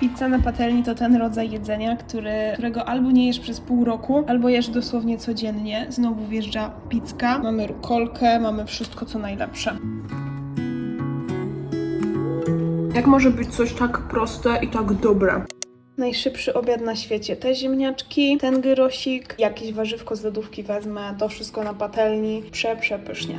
Pizza na patelni to ten rodzaj jedzenia, który, którego albo nie jesz przez pół roku, albo jesz dosłownie codziennie. Znowu wjeżdża pizzka, mamy rukolkę, mamy wszystko co najlepsze. Jak może być coś tak proste i tak dobre? Najszybszy obiad na świecie. Te ziemniaczki, ten gyrosik, jakieś warzywko z lodówki wezmę, to wszystko na patelni. Prze, przepysznie.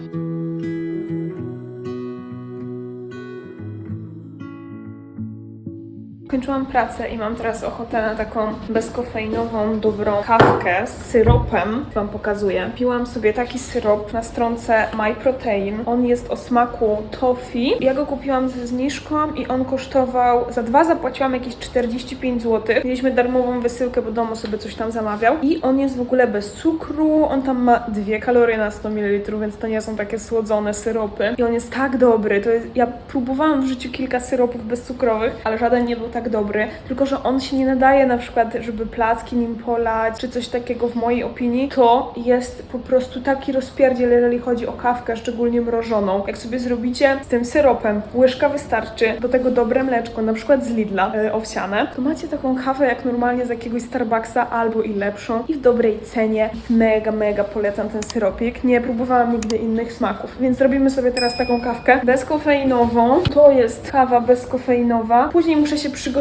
Kończyłam pracę i mam teraz ochotę na taką bezkofeinową, dobrą kawkę z syropem. Wam pokazuję. Piłam sobie taki syrop na stronce My Protein. On jest o smaku toffee. Ja go kupiłam ze zniżką i on kosztował, za dwa zapłaciłam jakieś 45 zł. Mieliśmy darmową wysyłkę, bo domu sobie coś tam zamawiał. I on jest w ogóle bez cukru. On tam ma dwie kalorie na 100 ml, więc to nie są takie słodzone syropy. I on jest tak dobry. To jest, ja próbowałam w życiu kilka syropów bezcukrowych, ale żaden nie był tak dobry. Tylko, że on się nie nadaje na przykład, żeby placki nim polać, czy coś takiego w mojej opinii. To jest po prostu taki rozpierdziel, jeżeli chodzi o kawkę, szczególnie mrożoną. Jak sobie zrobicie z tym syropem, łyżka wystarczy, do tego dobre mleczko, na przykład z Lidla, yy, owsiane, to macie taką kawę jak normalnie z jakiegoś Starbucksa albo i lepszą i w dobrej cenie. Mega, mega polecam ten syropik. Nie próbowałam nigdy innych smaków, więc zrobimy sobie teraz taką kawkę bezkofeinową. To jest kawa bezkofeinowa. Później muszę się przygotować,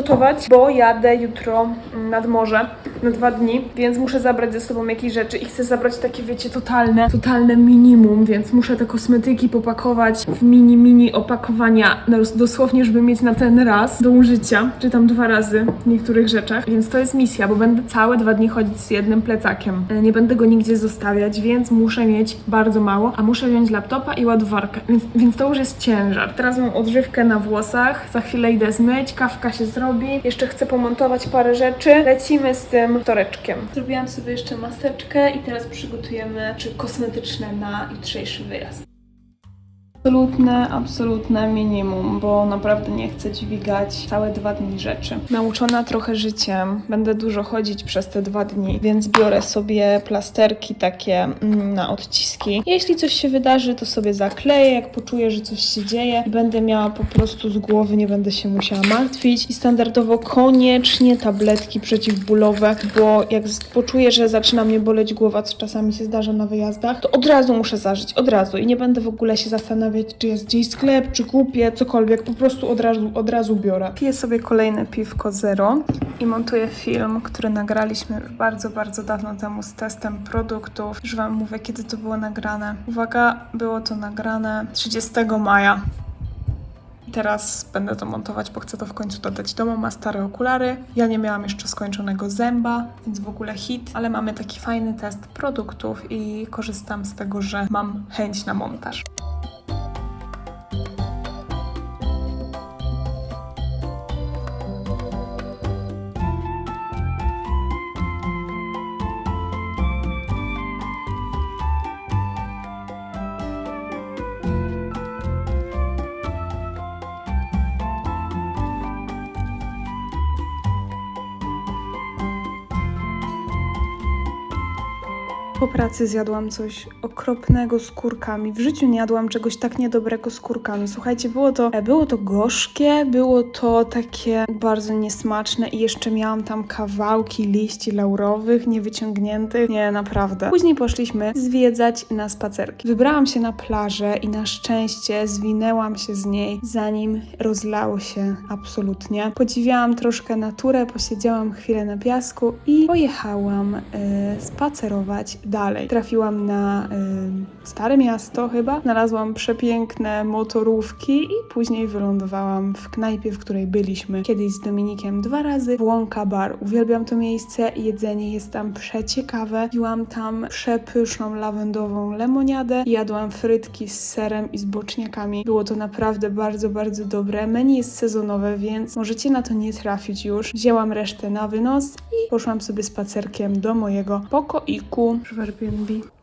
bo jadę jutro nad morze na dwa dni, więc muszę zabrać ze sobą jakieś rzeczy i chcę zabrać takie, wiecie, totalne, totalne minimum, więc muszę te kosmetyki popakować w mini, mini opakowania, dosłownie, żeby mieć na ten raz do użycia, czy tam dwa razy w niektórych rzeczach, więc to jest misja, bo będę całe dwa dni chodzić z jednym plecakiem. E, Nie będę go nigdzie zostawiać, więc muszę mieć bardzo mało, a muszę wziąć laptopa i ładowarkę, więc, więc to już jest ciężar. Teraz mam odżywkę na włosach, za chwilę idę zmyć, kawka się zrobi, jeszcze chcę pomontować parę rzeczy, lecimy z tym toreczkiem. Zrobiłam sobie jeszcze maseczkę i teraz przygotujemy czy kosmetyczne na jutrzejszy wyjazd. Absolutne, absolutne minimum, bo naprawdę nie chcę dźwigać całe dwa dni rzeczy. Nauczona trochę życiem, będę dużo chodzić przez te dwa dni, więc biorę sobie plasterki takie mm, na odciski. Jeśli coś się wydarzy, to sobie zakleję, jak poczuję, że coś się dzieje i będę miała po prostu z głowy, nie będę się musiała martwić. I standardowo koniecznie tabletki przeciwbólowe, bo jak poczuję, że zaczyna mnie boleć głowa, co czasami się zdarza na wyjazdach, to od razu muszę zażyć, od razu i nie będę w ogóle się zastanawiać, czy jest gdzieś sklep, czy kupię, cokolwiek, po prostu od razu, od razu biorę. Piję sobie kolejne piwko zero i montuję film, który nagraliśmy bardzo, bardzo dawno temu z testem produktów. Już Wam mówię, kiedy to było nagrane. Uwaga, było to nagrane 30 maja. Teraz będę to montować, bo chcę to w końcu dodać. Domo ma stare okulary. Ja nie miałam jeszcze skończonego zęba, więc w ogóle hit, ale mamy taki fajny test produktów i korzystam z tego, że mam chęć na montaż. Po pracy zjadłam coś okropnego z kurkami. W życiu nie jadłam czegoś tak niedobrego z kurkami. Słuchajcie, było to, e, było to gorzkie, było to takie bardzo niesmaczne i jeszcze miałam tam kawałki liści laurowych, niewyciągniętych. Nie, naprawdę. Później poszliśmy zwiedzać na spacerki. Wybrałam się na plażę i na szczęście zwinęłam się z niej, zanim rozlało się absolutnie. Podziwiałam troszkę naturę, posiedziałam chwilę na piasku i pojechałam e, spacerować dalej. Trafiłam na y, stare miasto chyba, znalazłam przepiękne motorówki i później wylądowałam w knajpie, w której byliśmy kiedyś z Dominikiem dwa razy. Włąka Bar. Uwielbiam to miejsce, jedzenie jest tam przeciekawe. Piłam tam przepyszną lawendową lemoniadę jadłam frytki z serem i z boczniakami. Było to naprawdę bardzo, bardzo dobre. Menu jest sezonowe, więc możecie na to nie trafić już. Wzięłam resztę na wynos i poszłam sobie spacerkiem do mojego pokoiku Airbnb.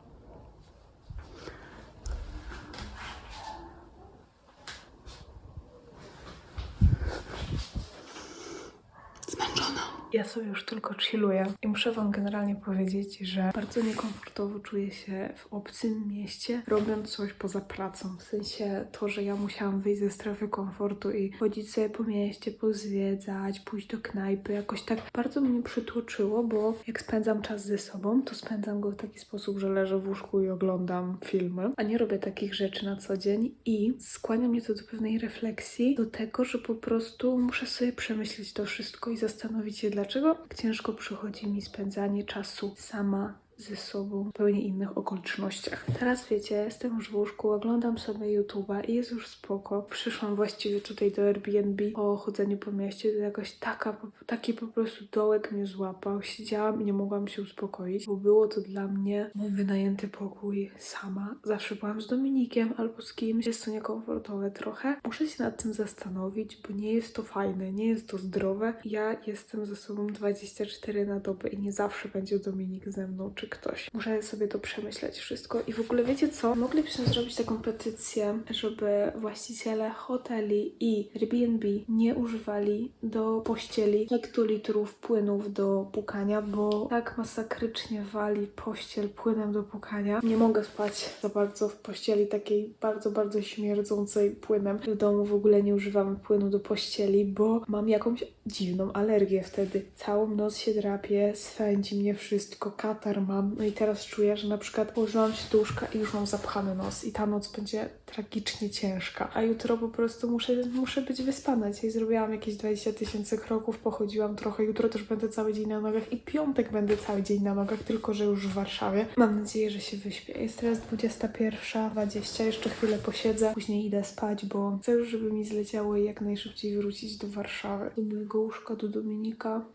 Ja sobie już tylko chilluję i muszę Wam generalnie powiedzieć, że bardzo niekomfortowo czuję się w obcym mieście, robiąc coś poza pracą. W sensie to, że ja musiałam wyjść ze strefy komfortu i chodzić sobie po mieście, pozwiedzać, pójść do knajpy, jakoś tak bardzo mnie przytłoczyło, bo jak spędzam czas ze sobą, to spędzam go w taki sposób, że leżę w łóżku i oglądam filmy, a nie robię takich rzeczy na co dzień i skłania mnie to do pewnej refleksji, do tego, że po prostu muszę sobie przemyśleć to wszystko i zastanowić się, dlaczego tak ciężko przychodzi mi spędzanie czasu sama ze sobą w zupełnie innych okolicznościach. Teraz wiecie, jestem już w łóżku, oglądam sobie YouTube'a i jest już spoko. Przyszłam właściwie tutaj do Airbnb po chodzeniu po mieście, to jakoś taka, taki po prostu dołek mnie złapał. Siedziałam i nie mogłam się uspokoić, bo było to dla mnie mój wynajęty pokój sama. Zawsze byłam z Dominikiem albo z kimś, jest to niekomfortowe trochę. Muszę się nad tym zastanowić, bo nie jest to fajne, nie jest to zdrowe. Ja jestem ze sobą 24 na dobę i nie zawsze będzie Dominik ze mną, czy ktoś. Muszę sobie to przemyśleć wszystko. I w ogóle wiecie co? Moglibyśmy zrobić taką petycję, żeby właściciele hoteli i Airbnb nie używali do pościeli hektolitrów płynów do pukania, bo tak masakrycznie wali pościel płynem do pukania. Nie mogę spać za bardzo w pościeli takiej bardzo, bardzo śmierdzącej płynem. W domu w ogóle nie używamy płynu do pościeli, bo mam jakąś dziwną alergię wtedy. Całą noc się drapię, swędzi mnie wszystko, katar mam. No i teraz czuję, że na przykład położyłam się do łóżka i już mam zapchany nos i ta noc będzie tragicznie ciężka. A jutro po prostu muszę, muszę być wyspana. Dzisiaj zrobiłam jakieś 20 tysięcy kroków, pochodziłam trochę. Jutro też będę cały dzień na nogach i piątek będę cały dzień na nogach, tylko że już w Warszawie. Mam nadzieję, że się wyśpię. Jest teraz 21.20, jeszcze chwilę posiedzę, później idę spać, bo chcę żeby mi zleciało i jak najszybciej wrócić do Warszawy. Do mojego łóżka, do Dominika.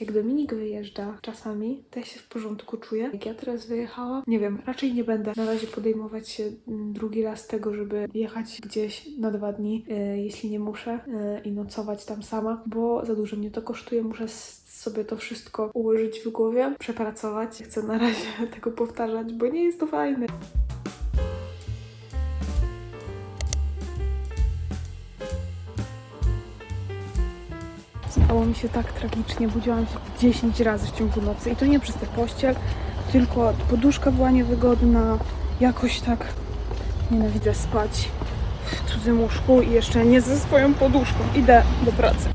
Jak Dominik wyjeżdża czasami, to ja się w porządku czuję. Jak ja teraz wyjechałam, nie wiem, raczej nie będę na razie podejmować się mm, drugi raz tego, żeby jechać gdzieś na dwa dni, e, jeśli nie muszę, e, i nocować tam sama, bo za dużo mnie to kosztuje. Muszę sobie to wszystko ułożyć w głowie, przepracować. Chcę na razie tego powtarzać, bo nie jest to fajne. Spało mi się tak tragicznie, budziłam się 10 razy w ciągu nocy i to nie przez tę pościel, tylko poduszka była niewygodna, jakoś tak nienawidzę spać w cudzym łóżku i jeszcze nie ze swoją poduszką. Idę do pracy.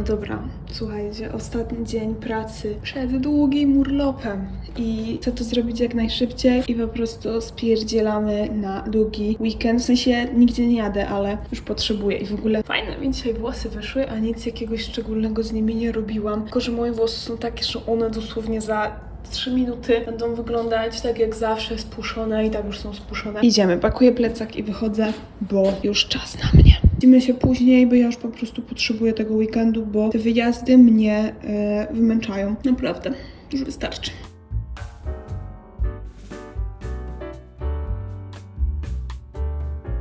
No dobra, słuchajcie, ostatni dzień pracy przed długim urlopem i chcę to zrobić jak najszybciej i po prostu spierdzielamy na długi weekend. W sensie nigdzie nie jadę, ale już potrzebuję i w ogóle fajne mi dzisiaj włosy wyszły, a nic jakiegoś szczególnego z nimi nie robiłam. Tylko, że moje włosy są takie, że one dosłownie za 3 minuty będą wyglądać tak jak zawsze, spuszczone i tak już są spuszczone. Idziemy, pakuję plecak i wychodzę, bo już czas na mnie. Widzimy się później, bo ja już po prostu potrzebuję tego weekendu, bo te wyjazdy mnie e, wymęczają. Naprawdę, już wystarczy.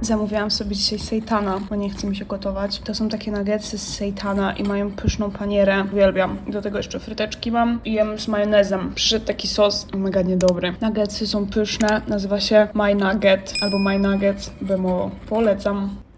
Zamówiłam sobie dzisiaj sejtana, bo nie chce mi się gotować. To są takie nuggetsy z sejtana i mają pyszną panierę. Uwielbiam. Do tego jeszcze fryteczki mam i jem z majonezem. Przyszedł taki sos mega niedobry. Nuggetsy są pyszne. Nazywa się My Nugget albo My Nuggets Bemowo. Polecam.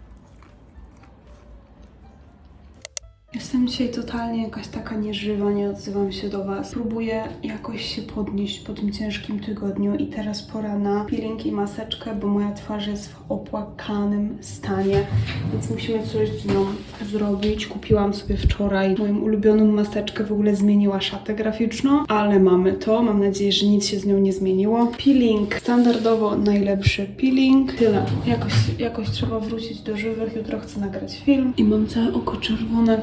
Jestem dzisiaj totalnie jakaś taka nieżywa, nie odzywam się do Was. Próbuję jakoś się podnieść po tym ciężkim tygodniu i teraz pora na peeling i maseczkę, bo moja twarz jest w opłakanym stanie, więc musimy coś z nią zrobić. Kupiłam sobie wczoraj moją ulubioną maseczkę, w ogóle zmieniła szatę graficzną, ale mamy to. Mam nadzieję, że nic się z nią nie zmieniło. Peeling, standardowo najlepszy peeling. Tyle. Jakoś, jakoś trzeba wrócić do żywych. Jutro chcę nagrać film i mam całe oko czerwone.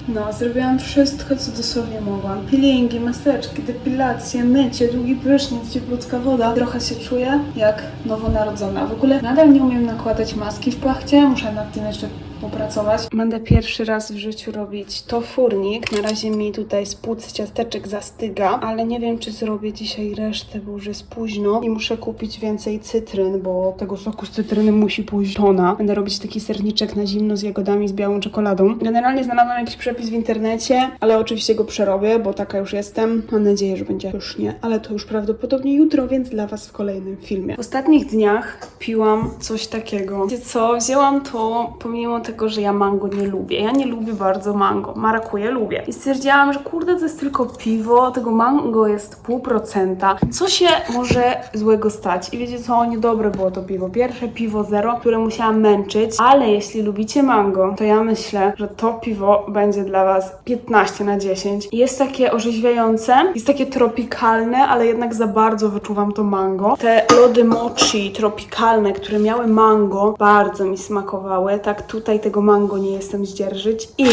No, zrobiłam wszystko, co dosłownie mogłam. Peelingi, maseczki, depilacje, mycie, długi prysznic, cieplutka woda. Trochę się czuję jak nowonarodzona. W ogóle nadal nie umiem nakładać maski w płachcie, muszę nad tym jeszcze popracować. Będę pierwszy raz w życiu robić to furnik. Na razie mi tutaj z płuc ciasteczek zastyga, ale nie wiem, czy zrobię dzisiaj resztę, bo już jest późno i muszę kupić więcej cytryn, bo tego soku z cytryny musi pójść tona. Będę robić taki serniczek na zimno z jagodami, z białą czekoladą. Generalnie znalazłam jakiś przepis w internecie, ale oczywiście go przerobię, bo taka już jestem. Mam nadzieję, że będzie pysznie, ale to już prawdopodobnie jutro, więc dla Was w kolejnym filmie. W ostatnich dniach piłam coś takiego. Wiecie co? Wzięłam to pomimo tego, że ja mango nie lubię. Ja nie lubię bardzo mango. Marakuje lubię. I stwierdziłam, że kurde, to jest tylko piwo, tego mango jest pół procenta. Co się może złego stać? I wiecie co? Niedobre było to piwo. Pierwsze piwo zero, które musiałam męczyć, ale jeśli lubicie mango, to ja myślę, że to piwo będzie dla Was 15 na 10. Jest takie orzeźwiające, jest takie tropikalne, ale jednak za bardzo wyczuwam to mango. Te lody mochi tropikalne, które miały mango, bardzo mi smakowały. Tak tutaj tego mango nie jestem zdzierżyć. I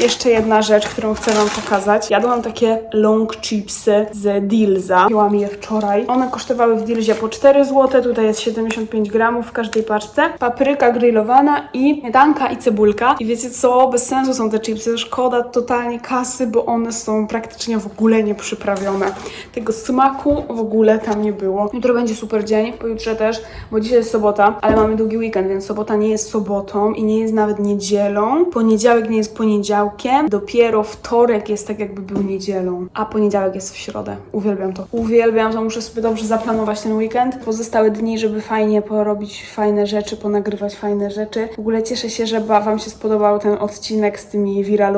jeszcze jedna rzecz, którą chcę Wam pokazać. Jadłam takie long chipsy z Dealza. Piłam je wczoraj. One kosztowały w Dealzie po 4 zł. Tutaj jest 75 gramów w każdej paczce. Papryka grillowana i śmietanka i cebulka. I wiecie co? Bez sensu są te chipsy. Szkoda totalnie kasy, bo one są praktycznie w ogóle nie przyprawione. Tego smaku w ogóle tam nie było. Jutro będzie super dzień, pojutrze też, bo dzisiaj jest sobota, ale mamy długi weekend, więc sobota nie jest sobotą i nie jest nawet niedzielą. Poniedziałek nie jest poniedziałkiem. Dopiero wtorek jest tak jakby był niedzielą, a poniedziałek jest w środę. Uwielbiam to. Uwielbiam to, muszę sobie dobrze zaplanować ten weekend. Pozostałe dni, żeby fajnie porobić fajne rzeczy, ponagrywać fajne rzeczy. W ogóle cieszę się, że Wam się spodobał ten odcinek z tymi wiralowymi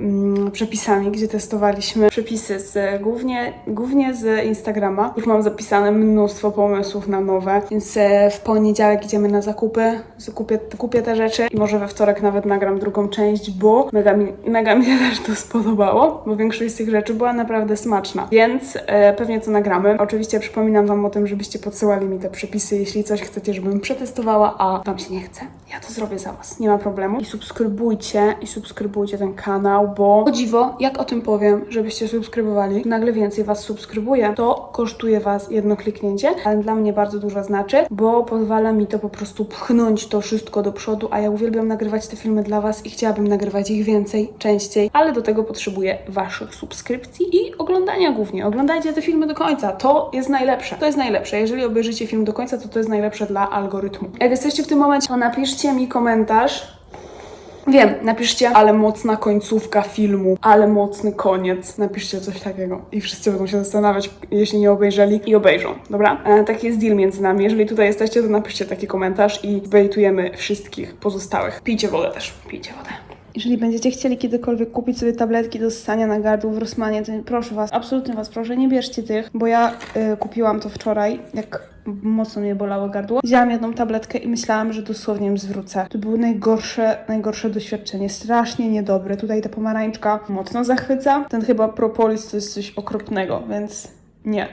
mm, przepisami, gdzie testowaliśmy przepisy z głównie, głównie z Instagrama. Już mam zapisane mnóstwo pomysłów na nowe, więc e, w poniedziałek idziemy na zakupy, zakupię, kupię te rzeczy i może we wtorek nawet nagram drugą część, bo mega mi, mega mi się też to spodobało, bo większość z tych rzeczy była naprawdę smaczna, więc e, pewnie to nagramy. Oczywiście przypominam Wam o tym, żebyście podsyłali mi te przepisy, jeśli coś chcecie, żebym przetestowała, a Wam się nie chce. Ja to zrobię za Was, nie ma problemu. I subskrybujcie, i subskrybujcie ten kanał, bo o dziwo, jak o tym powiem, żebyście subskrybowali, nagle więcej Was subskrybuje, to kosztuje Was jedno kliknięcie, ale dla mnie bardzo dużo znaczy, bo pozwala mi to po prostu pchnąć to wszystko do przodu, a ja uwielbiam nagrywać te filmy dla Was i chciałabym nagrywać ich więcej, częściej, ale do tego potrzebuję Waszych subskrypcji i oglądania głównie. Oglądajcie te filmy do końca, to jest najlepsze. To jest najlepsze. Jeżeli obejrzycie film do końca, to to jest najlepsze dla algorytmu. Jak jesteście w tym momencie, to napiszcie mi komentarz, Wiem, napiszcie, ale mocna końcówka filmu, ale mocny koniec. Napiszcie coś takiego i wszyscy będą się zastanawiać, jeśli nie obejrzeli i obejrzą, dobra? E, taki jest deal między nami. Jeżeli tutaj jesteście, to napiszcie taki komentarz i bejtujemy wszystkich pozostałych. Pijcie wodę też, pijcie wodę. Jeżeli będziecie chcieli kiedykolwiek kupić sobie tabletki do ssania na gardło w Rosmanie, to proszę Was, absolutnie Was proszę, nie bierzcie tych, bo ja y, kupiłam to wczoraj, jak mocno mnie bolało gardło. Wzięłam jedną tabletkę i myślałam, że dosłownie ją zwrócę. To było najgorsze, najgorsze doświadczenie, strasznie niedobre. Tutaj ta pomarańczka mocno zachwyca. Ten chyba propolis to jest coś okropnego, więc nie.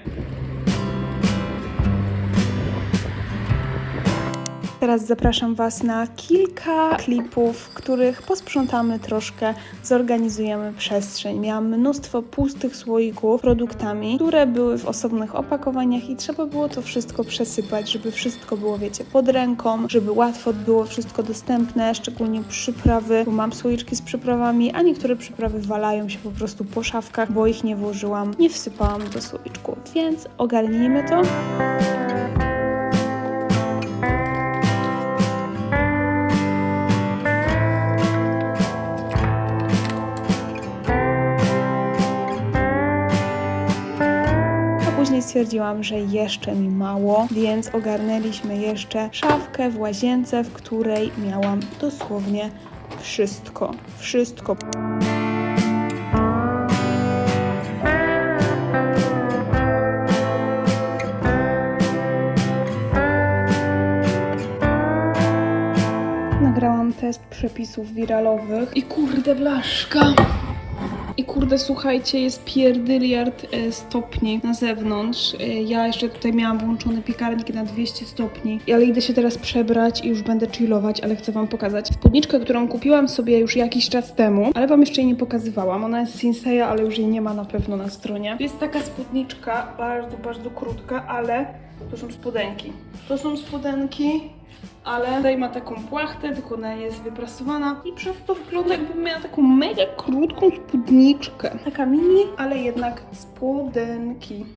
Teraz zapraszam Was na kilka klipów, w których posprzątamy troszkę, zorganizujemy przestrzeń. Miałam mnóstwo pustych słoików produktami, które były w osobnych opakowaniach i trzeba było to wszystko przesypać, żeby wszystko było, wiecie, pod ręką, żeby łatwo było wszystko dostępne, szczególnie przyprawy, bo mam słoiczki z przyprawami, a niektóre przyprawy walają się po prostu po szafkach, bo ich nie włożyłam, nie wsypałam do słoiczków, więc ogarnijmy to. Stwierdziłam, że jeszcze mi mało, więc ogarnęliśmy jeszcze szafkę w łazience, w której miałam dosłownie wszystko. Wszystko. Nagrałam test przepisów wiralowych i kurde blaszka. Kurde, słuchajcie, jest pierdyliard e, stopni na zewnątrz. E, ja jeszcze tutaj miałam włączony piekarnik na 200 stopni. Ale idę się teraz przebrać i już będę chillować, ale chcę wam pokazać spódniczkę, którą kupiłam sobie już jakiś czas temu, ale wam jeszcze jej nie pokazywałam. Ona jest Sinseya, ale już jej nie ma na pewno na stronie. Jest taka spódniczka, bardzo, bardzo krótka, ale to są spodenki. To są spodenki, ale tutaj ma taką płachtę, tylko ona jest wyprasowana i przez to wygląda jakby miała taką mega krótką spódniczkę. Taka mini, ale jednak spodenki.